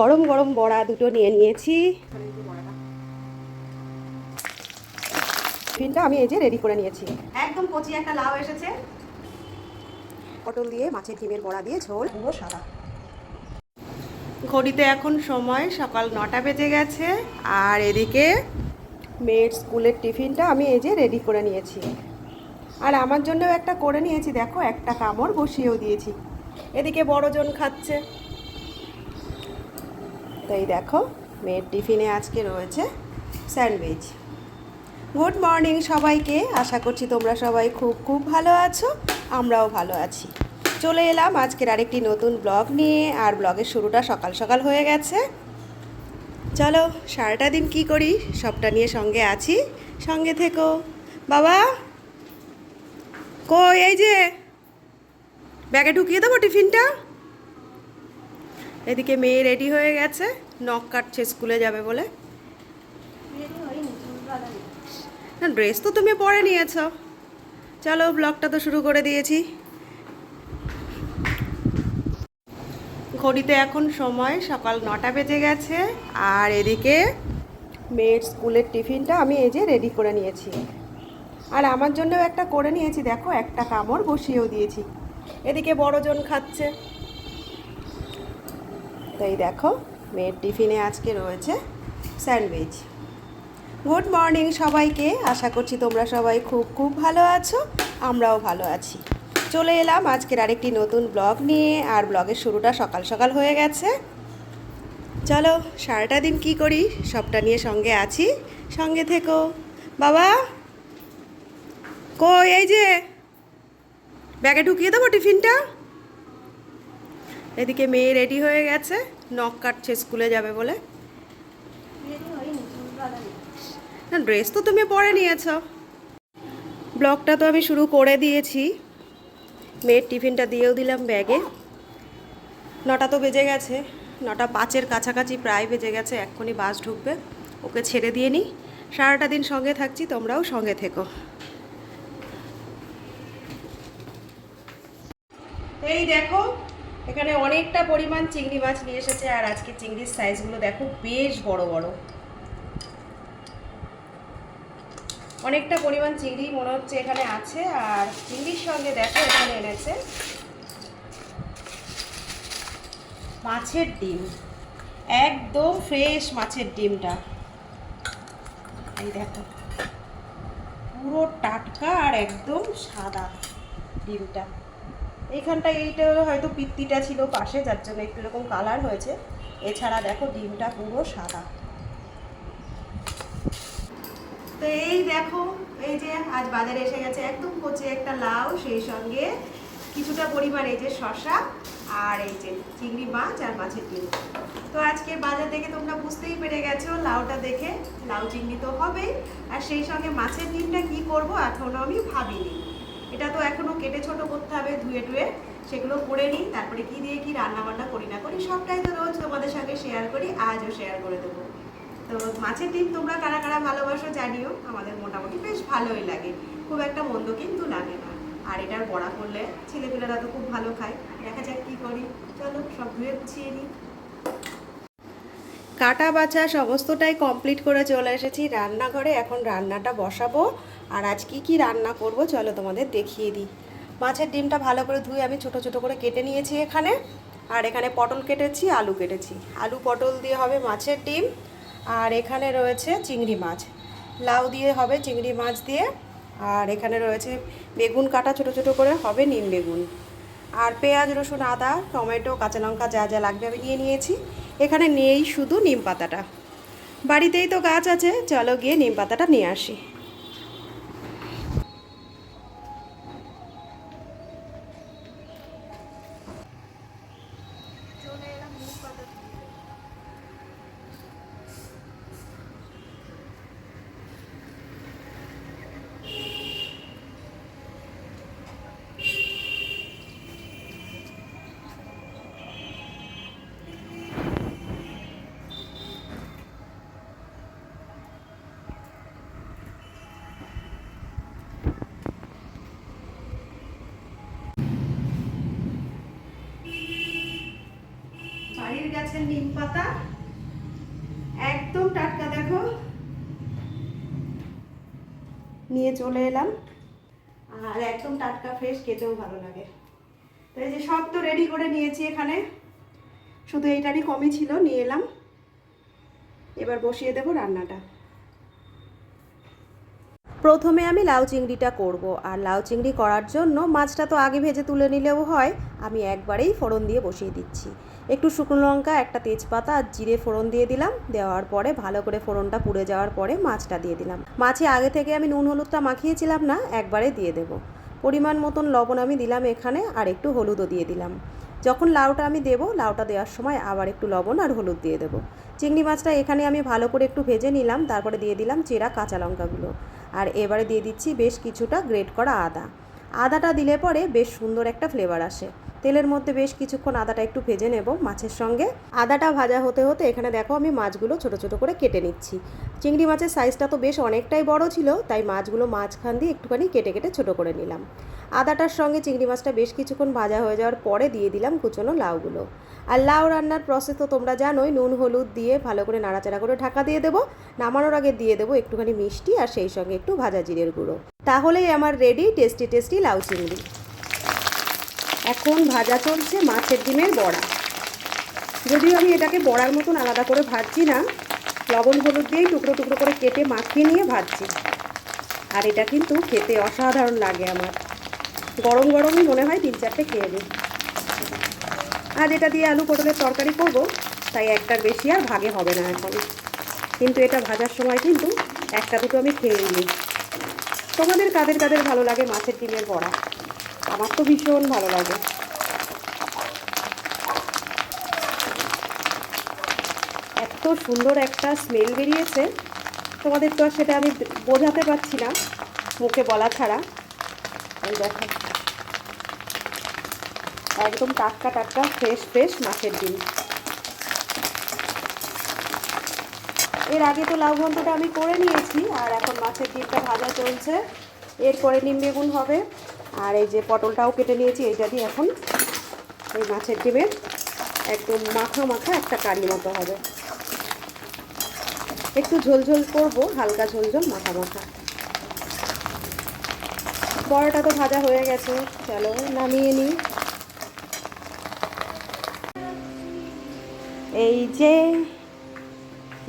গরম গরম বড়া দুটো নিয়ে নিয়েছি। টিফিনটা আমি এই যে রেডি করে নিয়েছি। একদম কচি একটা লাউ এসেছে। পটল দিয়ে মাছের ডিমের বড়া দিয়ে ঝোল। পুরো সাদা। ঘড়িতে এখন সময় সকাল নটা বেজে গেছে। আর এদিকে মেয়ের স্কুলের টিফিনটা আমি এই যে রেডি করে নিয়েছি। আর আমার জন্যও একটা করে নিয়েছি দেখো একটা কামড় বসিয়েও দিয়েছি। এদিকে বড়জন খাচ্ছে। তাই দেখো, মেয়ের টিফিনে আজকে রয়েছে স্যান্ডউইচ। গুড মর্নিং সবাইকে, আশা করছি তোমরা সবাই খুব খুব ভালো আছো, আমরাও ভালো আছি। চলে এলাম আজকের আরেকটি নতুন ব্লগ নিয়ে, আর ব্লগের শুরুটা সকাল সকাল হয়ে গেছে। চলো, সারাটা দিন কি করি, সবটা নিয়ে সঙ্গে আছি, সঙ্গে থেকো। বাবা, কই, এই যে, ব্যাগে ঢুকিয়ে দেবো টিফিনটা? এদিকে মেয়ে রেডি হয়ে গেছে নখ কাটছে, স্কুলে যাবে বলে। না ড্রেস তো তুমি পরে নিয়েছ। চলো ব্লগটা তো শুরু করে দিয়েছি। ঘড়িতে এখন সময়, সকাল নটা বেজে গেছে। আর এদিকে মেয়ের স্কুলের টিফিনটা আমি এই যে রেডি করে নিয়েছি। আর আমার জন্যও একটা করে নিয়েছি, দেখো, একটা কামড় বসিয়েও দিয়েছি। এদিকে বড়জন খাচ্ছে। তাই দেখো মেয়ের টিফিনে আজকে রয়েছে স্যান্ডউইচ। গুড মর্নিং সবাইকে, আশা করছি তোমরা সবাই খুব খুব ভালো আছো, আমরাও ভালো আছি। চলে এলাম আজকের আরেকটি নতুন ব্লগ নিয়ে, আর ব্লগের শুরুটা সকাল সকাল হয়ে গেছে। চলো, সারাটা দিন কি করি, সবটা নিয়ে সঙ্গে আছি। সঙ্গে থেকো। বাবা, কই, এই যে, ব্যাগে ঢুকিয়ে দেবো টিফিনটা? এদিকে মেয়ে রেডি হয়ে গেছে নখ কাটছে, স্কুলে যাবে বলে। না ড্রেস তো তুমি পরে নিয়েছ। ব্লগটা তো আমি শুরু করে দিয়েছি। মেয়ের টিফিনটা দিয়েও দিলাম ব্যাগে। নটা তো বেজে গেছে, নটা পাঁচের কাছাকাছি প্রায় বেজে গেছে, এক্ষুনি বাস ঢুকবে। ওকে ছেড়ে দিয়ে নিই। সারাটা দিন সঙ্গে থাকছি, তোমরাও সঙ্গে থেকো। এই দেখো এখানে অনেকটা পরিমাণ চিংড়ি মাছ নিয়ে এসেছে, আর আজকে চিংড়ির সাইজগুলো দেখো বেশ বড় বড়। অনেকটা পরিমাণ চিংড়ি মনে হচ্ছে এখানে আছে, আর চিংড়ির সঙ্গে দেখো এখানে এনেছে মাছের ডিম, একদম ফ্রেশ মাছের ডিমটা। এই দেখো, পুরো টাটকা আর একদম সাদা ডিমটা। এইখানটা এইটা হয়তো পিত্তিটা ছিল পাশে, যার জন্য একটু এরকম কালার হয়েছে। এছাড়া দেখো ডিমটা পুরো সাদা। তো এই দেখো, এই যে আজ বাজারে এসে গেছে একদম কচি একটা লাউ, সেই সঙ্গে কিছুটা পরিমাণ এই যে শশা আর এই যে চিংড়ি মাছ আর মাছের ডিম। তো আজকে বাজার দেখে তোমরা বুঝতেই পেরে গেছো লাউটা দেখে। লাউ চিংড়ি তো হবেই। আর সেই সঙ্গে মাছের ডিমটা কি করব এখনও আমি ভাবিনি। এটা তো এখনও কেটে ছোট করতে হবে, ধুয়ে টুয়ে সেগুলো করে নিই, তারপরে কি দিয়ে কি রান্না বান্না করি না করি সবটাই তো রোজ তোমাদের সঙ্গে শেয়ার করি, আজও শেয়ার করে দেবো। তো মাছের ডিম তোমরা কারা কারা ভালোবাসো জানিও, আমাদের মোটামুটি বেশ ভালোই লাগে, খুব একটা মন্দ কিন্তু লাগে না। আর এটার বড়া করলে ছেলেপেলেরা তো খুব ভালো খায়, দেখা যাক কী করি, চলো সব ধুয়ে গুছিয়ে নিই। কাটা বাছা সমস্তটাই কমপ্লিট করে চলে এসেছি রান্নাঘরে, এখন রান্নাটা বসাবো। আর আজ কি কি রান্না করব চলো তোমাদের দেখিয়ে দিই। মাছের ডিমটা ভালো করে ধুয়ে আমি ছোট ছোট করে কেটে নিয়েছি এখানে। আর এখানে পটল কেটেছি, আলু কেটেছি। আলু, পটল দিয়ে হবে মাছের ডিম। আর এখানে রয়েছে চিংড়ি মাছ। লাউ দিয়ে হবে চিংড়ি মাছ দিয়ে। আর এখানে রয়েছে বেগুন কাটা ছোট ছোট করে হবে নিম বেগুন। আর পেঁয়াজ, রসুন, আদা, টমেটো, কাঁচা লঙ্কা যা যা লাগবে আমি নিয়ে নিয়েছি। এখানে নেই শুধু নিম পাতাটা। বাড়িতেই তো গাছ আছে, চলো গিয়ে নিম পাতাটা নিয়ে আসি। 받았어요. গাছের নিম পাতা। একদম টাটকা, দেখো। নিয়ে চলে এলাম। আর একদম টাটকা ফ্রেশ খেতেও ভালো লাগে। তো এই যে সব তো রেডি করে নিয়েছি এখানে। শুধু এইটারই কমই ছিল, নিয়ে এলাম। এবার বসিয়ে দেবো রান্নাটা। প্রথমে আমি লাউ চিংড়িটা করব। আর লাউ চিংড়ি করার জন্য মাছটা তো আগে ভেজে তুলে নিলেও হয়। আমি একবারেই ফোড়ন দিয়ে বসিয়ে দিচ্ছি। একটু শুকনো লঙ্কা, একটা তেজপাতা আর জিরে ফোড়ন দিয়ে দিলাম। দেওয়ার পরে ভালো করে ফোড়নটা পুড়ে যাওয়ার পরে মাছটা দিয়ে দিলাম। মাছে আগে থেকে আমি নুন হলুদটা মাখিয়েছিলাম না, একবারে দিয়ে দেব। পরিমাণ মতন লবণ আমি দিলাম এখানে আর একটু হলুদও দিয়ে দিলাম। যখন লাউটা আমি দেবো, লাউটা দেওয়ার সময় আবার একটু লবণ আর হলুদ দিয়ে দেবো। চিংড়ি মাছটা এখানে আমি ভালো করে একটু ভেজে নিলাম, তারপরে দিয়ে দিলাম চেরা কাঁচা লঙ্কাগুলো। আর এবারে দিয়ে দিচ্ছি বেশ কিছুটা গ্রেট করা আদা। আদাটা দিলে পরে বেশ সুন্দর একটা ফ্লেভার আসে। তেলের মধ্যে বেশ কিছুক্ষণ আদাটা একটু ভেজে নেব মাছের সঙ্গে। আদাটা ভাজা হতে হতে এখানে দেখো আমি মাছগুলো ছোট ছোট করে কেটে নিচ্ছি। চিংড়ি মাছের সাইজটা তো বেশ অনেকটাই বড় ছিল, তাই মাছগুলো মাঝখান দিয়ে একটুখানি কেটে কেটে ছোট করে নিলাম। আদাটার সঙ্গে চিংড়ি মাছটা বেশ কিছুক্ষণ ভাজা হয়ে যাওয়ার পরে দিয়ে দিলাম কুচনো লাউগুলো। আর লাউ রান্নার প্রসেস তো তোমরা জানোই, নুন, হলুদ দিয়ে ভালো করে নাড়াচাড়া করে ঢাকা দিয়ে দেবো। নামানোর আগে দিয়ে দেবো একটুখানি মিষ্টি আর সেই সঙ্গে একটু ভাজা জিরের গুঁড়ো। তাহলেই আমার রেডি টেস্টি টেস্টি লাউ চিংড়ি। এখন ভাজা চলছে মাছের ডিমের বড়া। যদিও আমি এটাকে বড়ার মতন আলাদা করে ভাজছি না, লবণ হলুদ দিয়েই টুকরো টুকরো করে কেটে মাখিয়ে নিয়ে ভাজছি। আর এটা কিন্তু খেতে অসাধারণ লাগে আমার। গরম গরমই মনে হয় তিন চারটে খেয়ে নিই। আজ এটা দিয়ে আলু পটলের তরকারি করব, তাই একটার বেশি আর ভাগে হবে না এখন। কিন্তু এটা ভাজার সময় কিন্তু একটা দুটো আমি খেয়েই নিই। তোমাদের কাদের কাদের ভালো লাগে মাছের ডিমের বড়া? আমার তো ভীষণ ভালো লাগে। এত সুন্দর একটা স্মেল বেরিয়েছে। তোমাদের তো আর সেটা আমি বোঝাতে পারছি না, মুখে বলা ছাড়া। দেখো। একদম টাটকা টাটকা ফ্রেশ ফ্রেশ মাছের ডিম। এর আগে তো লাউ ঘন্টটা আমি করে নিয়েছি, আর এখন মাছের ডিমটা ভাজা চলছে। এরপরে নিম বেগুন হবে। আর এই যে পটলটাও কেটে নিয়েছি এইটা দিয়ে এখন এই মাছের ডিমের একদম মাখা মাখা একটা কারি মতো হবে। একটু ঝোলঝোল করব, হালকা ঝোলঝোল মাখা মাখা। বড়টা তো ভাজা হয়ে গেছে, চলো নামিয়ে নিই। এই যে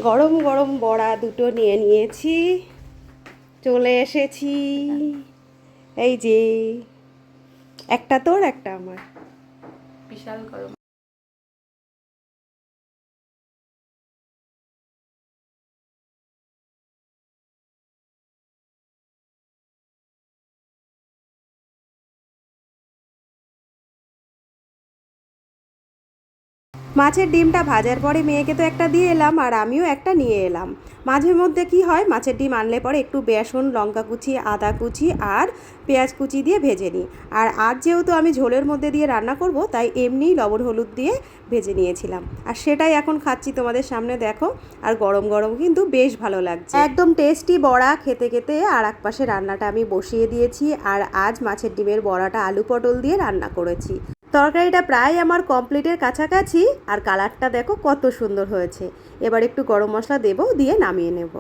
গরম গরম বড়া দুটো নিয়ে নিয়েছি, চলে এসেছি। এই যে একটা তোর একটা আমার। বিশাল গরম। মাছের ডিমটা ভাজার পরে মেয়েকে তো একটা দিয়ে এলাম আর আমিও একটা নিয়ে এলাম। মাঝে মধ্যে কি হয়, মাছের ডিম আনলে পরে একটু বেসন, লঙ্কা কুচি, আদা কুচি আর পেঁয়াজ কুচি দিয়ে ভেজে নিই। আর আজ যেহেতু আমি ঝোলের মধ্যে দিয়ে রান্না করব, তাই এমনিই লবণ হলুদ দিয়ে ভেজে নিয়েছিলাম। আর সেটাই এখন খাচ্ছি তোমাদের সামনে, দেখো। আর গরম গরম কিন্তু বেশ ভালো লাগছে। একদম টেস্টি বড়া, খেতে খেতে আর এক পাশে রান্নাটা আমি বসিয়ে দিয়েছি। আর আজ মাছের ডিমের বড়াটা আলু পটল দিয়ে রান্না করেছি। তরকারিটা প্রায় আমার কমপ্লিটের কাছাকাছি। আর কালারটা দেখো কত সুন্দর হয়েছে। এবার একটু গরম মশলা দেবো, দিয়ে নামিয়ে নেব।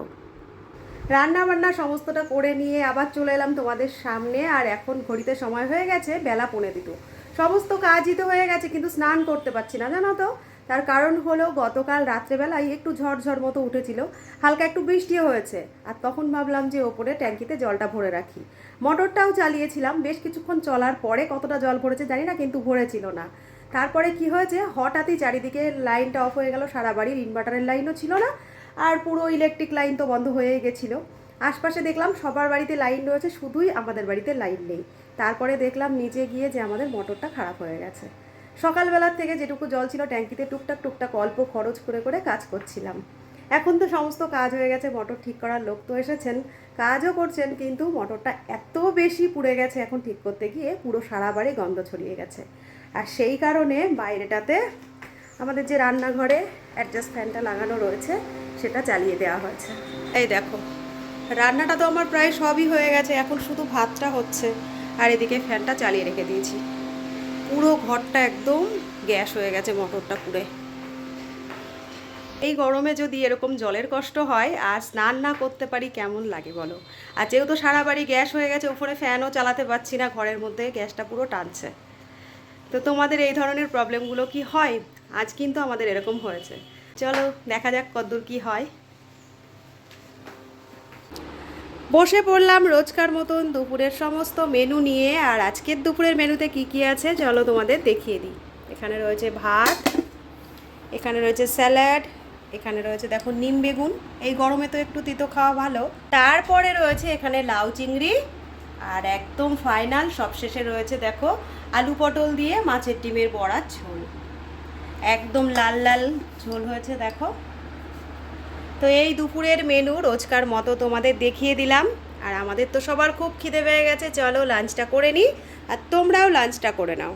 রান্না বান্না সমস্তটা করে নিয়ে আবার চলে এলাম তোমাদের সামনে। আর এখন ঘড়িতে সময় হয়ে গেছে, বেলা পৌনে দুটো। সমস্ত কাজই তো হয়ে গেছে, কিন্তু স্নান করতে পারছি না, জানো তো? তার কারণ হলো গতকাল রাত্রেবেলায় একটু ঝড়ঝড় মতো উঠেছিল, হালকা একটু বৃষ্টিও হয়েছে। আর তখন ভাবলাম যে ওপরে ট্যাঙ্কিতে জলটা ভরে রাখি। মোটরটাও চালিয়েছিলাম, বেশ কিছুক্ষণ চলার পরে কতটা জল ভরেছে জানি না, কিন্তু ভরেছিল না। তারপরে কি হয়েছে, হঠাৎই চারিদিকে লাইনটা অফ হয়ে গেল, সারা বাড়ির ইনভার্টারের লাইনও ছিল না, আর পুরো ইলেকট্রিক লাইন তো বন্ধ হয়ে গেছিল। আশপাশে দেখলাম সবার বাড়িতে লাইন রয়েছে, শুধুই আমাদের বাড়িতে লাইন নেই। তারপরে দেখলাম নিচে গিয়ে যে আমাদের মোটরটা খারাপ হয়ে গেছে। সকালবেলার থেকে যেটুকু জল ছিল ট্যাঙ্কিতে টুকটাক টুকটাক অল্প খরচ করে করে কাজ করছিলাম। এখন তো সমস্ত কাজ হয়ে গেছে মোটর ঠিক করার লোক তো এসেছেন, কাজও করছেন, কিন্তু মোটরটা এত বেশি পুড়ে গেছে এখন ঠিক করতে গিয়ে পুরো সারা বাড়ি গন্ধ ছড়িয়ে গেছে। আর সেই কারণে বাইরেটাতে আমাদের যে রান্নাঘরে অ্যাডজাস্ট ফ্যানটা লাগানো রয়েছে, সেটা চালিয়ে দেওয়া হয়েছে। এই দেখো, রান্নাটা তো আমার প্রায় সবই হয়ে গেছে, এখন শুধু ভাতটা হচ্ছে, আর এদিকে ফ্যানটা চালিয়ে রেখে দিয়েছি। পুরো ঘরটা একদম গ্যাস হয়ে গেছে মোটরটা পুড়ে। এই গরমে যদি এরকম জলের কষ্ট হয়, আর স্নান না করতে পারি কেমন লাগে বলো? আর যেহেতু সারা বাড়ি গ্যাস হয়ে গেছে উপরে ফ্যানও চালাতে পারছি না, ঘরের মধ্যে গ্যাসটা পুরো টানছে। তো তোমাদের এই ধরনের প্রবলেমগুলো কি হয়? আজ কিন্তু আমাদের এরকম হয়েছে। চলো, দেখা যাক কদ্দূর কি হয়। বসে পড়লাম রোজকার মতন দুপুরের সমস্ত মেনু নিয়ে। আর আজকের দুপুরের মেনুতে কি কি আছে চলো তোমাদের দেখিয়ে দিই। এখানে রয়েছে ভাত, এখানে রয়েছে স্যালাড এখানে রয়েছে দেখো নিম বেগুন। এই গরমে তো একটু তিতো খাওয়া ভালো। তারপরে রয়েছে এখানে লাউ চিংড়ি। আর একদম ফাইনাল সবশেষে রয়েছে দেখো আলু পটল দিয়ে মাছের ডিমের বড়ার ঝোল। একদম লাল লাল ঝোল হয়েছে দেখো। তো এই দুপুরের মেনু রোজকার মতো তোমাদের দেখিয়ে দিলাম। আর আমাদের তো সবার খুব খিদে পেয়ে গেছে। চলো লাঞ্চটা করে নিই। আর তোমরাও লাঞ্চটা করে নাও।